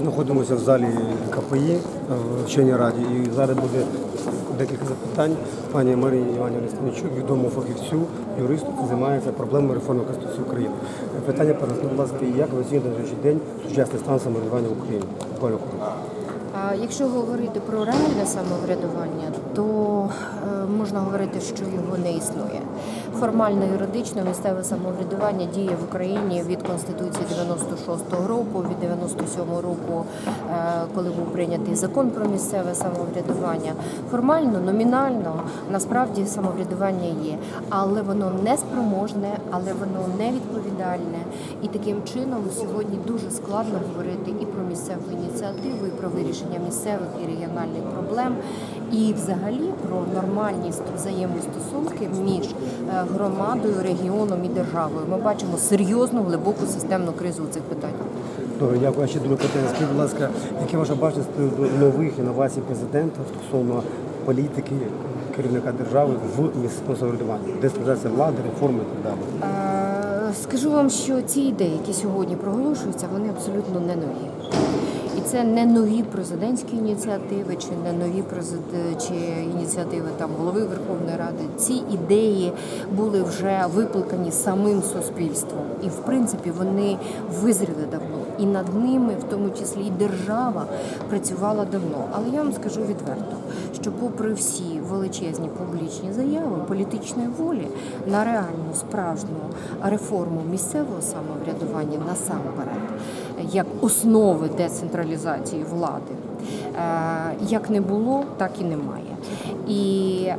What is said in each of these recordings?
Знаходимося в залі КПІ е, в вченій раді і зараз буде декілька запитань пані Марії Іванівні Станічук, відомому фахівцю, юристу, який займається проблемою реформи Конституції України. Е, Питання будь ласка, як ви на сьогоднішній день сучасний стан самоврядування в Україні? Якщо говорити про реальне самоврядування, то е, можна говорити, що його не існує. Формально юридично місцеве самоврядування діє в Україні від Конституції 96-го року, від 97-го року, е, коли був прийнятий закон про місцеве самоврядування. Формально, номінально, насправді самоврядування є, але воно не спроможне, але воно не відповідальне. І таким чином сьогодні дуже складно говорити і про місцеву ініціативу, і про вирішення місцевих і регіональних проблем, і взагалі про нормальні взаємостосунки між е, громадою, регіоном і державою. Ми бачимо серйозну глибоку системну кризу у цих питаннях. Добре, дякую. Ще друге питання. Скажіть, будь ласка, яке ваше бачення приводу нових інновацій президента стосовно політики керівника держави в місцевому самоврядуванні? Децентралізація влади, реформи і так далі. Е, Скажу вам, що ці ідеї, які сьогодні проголошуються, вони абсолютно не нові. Це не нові президентські ініціативи, чи не нові чи ініціативи там голови Верховної Ради. Ці ідеї були вже викликані самим суспільством, і в принципі вони визріли давно. І над ними, в тому числі і держава, працювала давно. Але я вам скажу відверто, що попри всі величезні публічні заяви політичної волі на реальну справжню реформу місцевого самоврядування насамперед, як основи децентралізації влади. е, Як не було, так і немає. І е,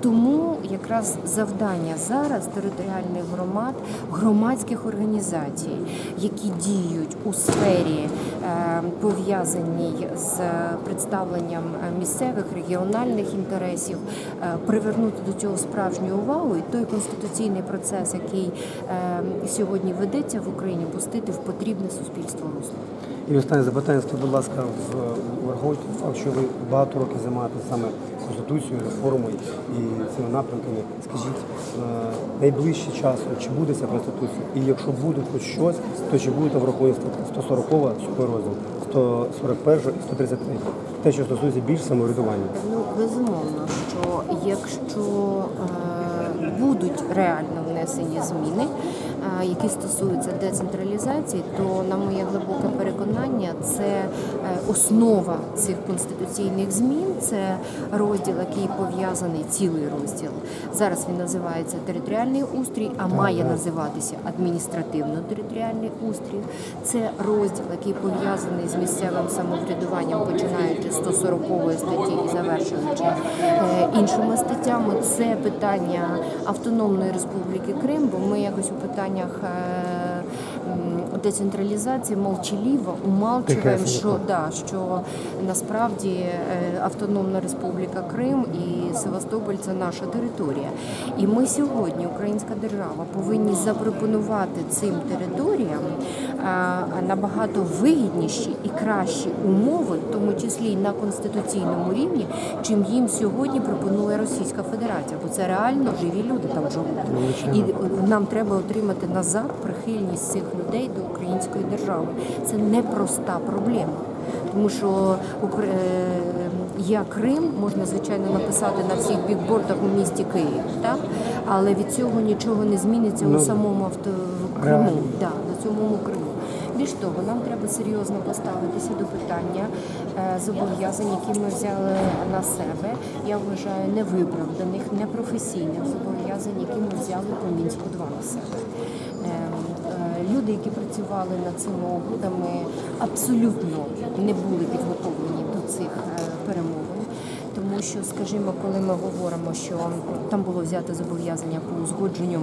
тому якраз завдання зараз територіальних громад, громадських організацій, які діють у сфері е, пов'язаній з представленням місцевих регіональних інтересів, е, привернути до цього справжню увагу, і той конституційний процес, який е, сьогодні ведеться в Україні, пустити в потрібне суспільство русло. І останнє запитання, скажіть, будь ласка, в враховуючи факт, що ви багато років займаєтеся саме конституцією, реформою і цими напрямками. Скажіть, е, найближчий час, чи буде ця конституція? І якщо буде хоч щось, то чи буде там врахована стаття 140 сухий розділ, 141 і 133? Те, що стосується більш самоврядування. Ну, безумовно, що якщо е, будуть реально внесені зміни, які стосуються децентралізації, то на моє глибоке переконання, це е, основа цих конституційних змін. Це розділ, який пов'язаний цілий розділ. Зараз він називається територіальний устрій, а має називатися адміністративно-територіальний устрій. Це розділ, який пов'язаний з місцевим самоврядуванням, починаючи з 140 статті і завершуючи е, іншими статтями. Це питання автономної республіки Крим, бо ми якось у питаннях. е, Децентралізації молчаливо умалчуємо, що да, що насправді е, Автономна Республіка Крим і Севастополь це наша територія. І ми сьогодні, українська держава, повинні запропонувати цим територіям набагато вигідніші і кращі умови, в тому числі і на конституційному рівні, чим їм сьогодні пропонує Російська Федерація, бо це реально живі люди там живуть. І е, нам треба отримати назад прихильність цих людей до української держави. Це непроста проблема. Тому що е, я Крим можна звичайно написати на всіх бікбордах у місті Київ, так але від цього нічого не зміниться Ну, у самому авто. Криму, да, на самому Криму. Більш того, нам треба серйозно поставитися до питання е, зобов'язань, які ми взяли на себе. Я вважаю невиправданих, непрофесійних зобов'язань, які ми взяли по мінську 2 на себе. Ем, е, Люди, які працювали над цими угодами, абсолютно не були підготовлені до цих е. Тому що, скажімо, коли ми говоримо, що там було взято зобов'язання по узгодженню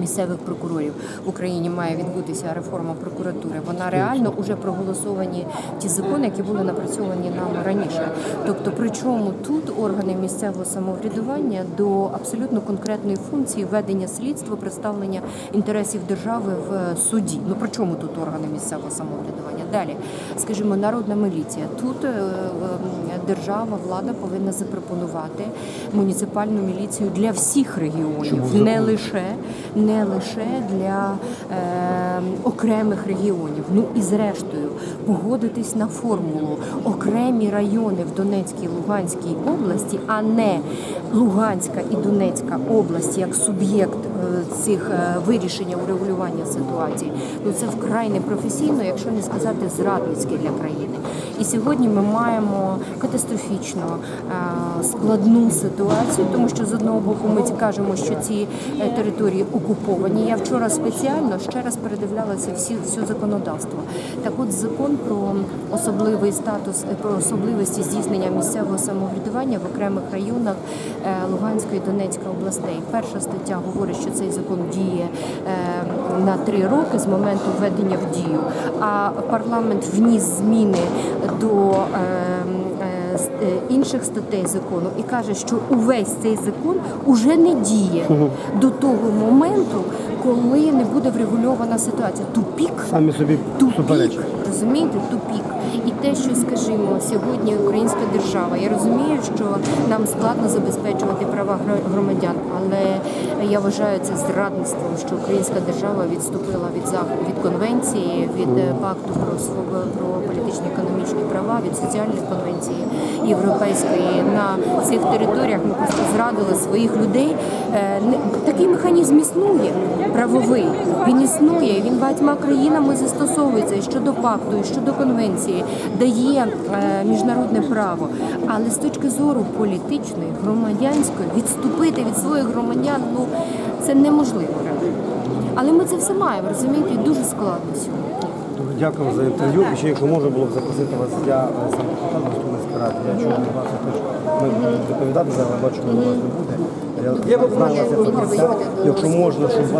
місцевих прокурорів в Україні має відбутися реформа прокуратури. Вона реально вже проголосовані ті закони, які були напрацьовані нам раніше. Тобто, причому тут органи місцевого самоврядування до абсолютно конкретної функції ведення слідства, представлення інтересів держави в суді. Ну при чому тут органи місцевого самоврядування? Далі, скажімо, народна міліція. Тут е, держава, влада повинна запропонувати муніципальну міліцію для всіх регіонів, не лише не лише для е, окремих регіонів. Ну і зрештою погодитись на формулу окремі райони в Донецькій Луганській області, а не Луганська і Донецька область як суб'єкт цих е, вирішення урегулювання ситуації. Ну це вкрай непрофесійно, якщо не сказати зрадницьке для країни. І сьогодні ми маємо катастрофічно е, складну ситуацію, тому що з одного боку ми кажемо, що ці е, території окуповані. Я вчора спеціально ще раз передивлялася всі все законодавство. Так, от закон про особливий статус, е, про особливості здійснення місцевого самоврядування в окремих районах е, Луганської і Донецької областей. Перша стаття говорить, що цей закон діє е, на три роки з моменту введення в дію. А парламент вніс зміни до е, е, інших статей закону і каже, що увесь цей закон уже не діє до того моменту, коли не буде врегульована ситуація. Тупік Самі собі тупік, розумієте, тупік. І те, що скажімо, сьогодні українська держава. Я розумію, що нам складно забезпечувати права громадян, але я вважаю це зрадництвом, що українська держава відступила від від конвенції, від е, пакту про своб- про політичні економічні права, від соціальної конвенції європейської на цих територіях. Ми просто зрадили своїх людей. Е, Такий механізм існує правовий. Він існує. Він багатьма країнами застосовується і щодо пакту, і щодо конвенції, дає е, міжнародне право. Але з точки зору політичної, громадянської, відступити від своїх громадян, ну це неможливо. Але ми це все маємо, розумієте, і дуже складно сьогодні. Дуже дякую за інтерв'ю. І ще якщо можна було б запросити вас, я е, сам депутат Верховної Ради. Я чую вас теж. Ми доповідати зараз, бачу, що у вас не буде. Я знаю вас як. Якщо можна, щоб вас